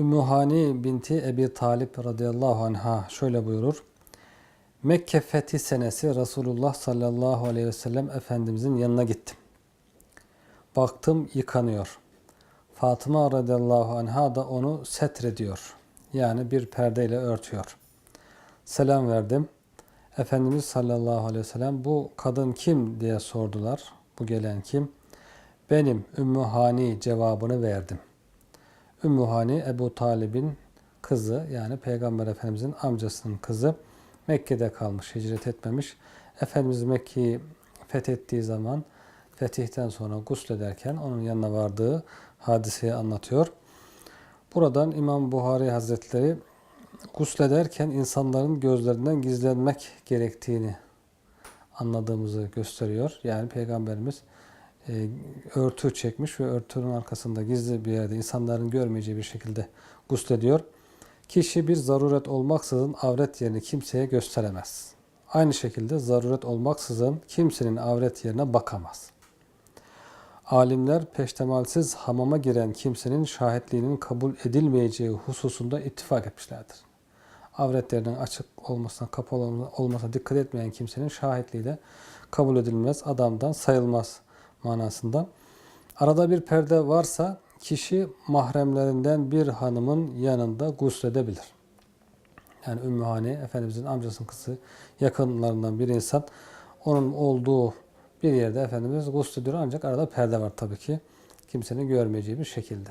Ümmü Hani binti Ebi Talip radıyallahu anha şöyle buyurur. Mekke fethi senesi Resulullah sallallahu aleyhi ve sellem Efendimizin yanına gittim. Baktım yıkanıyor. Fatıma radıyallahu anha da onu setrediyor. Yani bir perdeyle örtüyor. Selam verdim. Efendimiz sallallahu aleyhi ve sellem bu kadın kim diye sordular. Bu gelen kim? Benim Ümmü Hani cevabını verdim. Ümmü Hani Ebu Talib'in kızı yani Peygamber Efendimizin amcasının kızı Mekke'de kalmış, hicret etmemiş. Efendimiz Mekke'yi fethettiği zaman fetihten sonra guslederken onun yanına vardığı hadiseyi anlatıyor. Buradan İmam Buhari Hazretleri guslederken insanların gözlerinden gizlenmek gerektiğini anladığımızı gösteriyor. Yani Peygamberimiz e, örtü çekmiş ve örtünün arkasında gizli bir yerde insanların görmeyeceği bir şekilde guslediyor. Kişi bir zaruret olmaksızın avret yerini kimseye gösteremez. Aynı şekilde zaruret olmaksızın kimsenin avret yerine bakamaz. Alimler peştemalsiz hamama giren kimsenin şahitliğinin kabul edilmeyeceği hususunda ittifak etmişlerdir. Avretlerinin açık olmasına, kapalı olmasına dikkat etmeyen kimsenin şahitliği de kabul edilmez, adamdan sayılmaz manasında. Arada bir perde varsa kişi mahremlerinden bir hanımın yanında gusledebilir. Yani Ümmü Hani, Efendimizin amcasının kızı, yakınlarından bir insan. Onun olduğu bir yerde Efendimiz guslediyor ancak arada perde var tabii ki. Kimsenin görmeyeceği bir şekilde.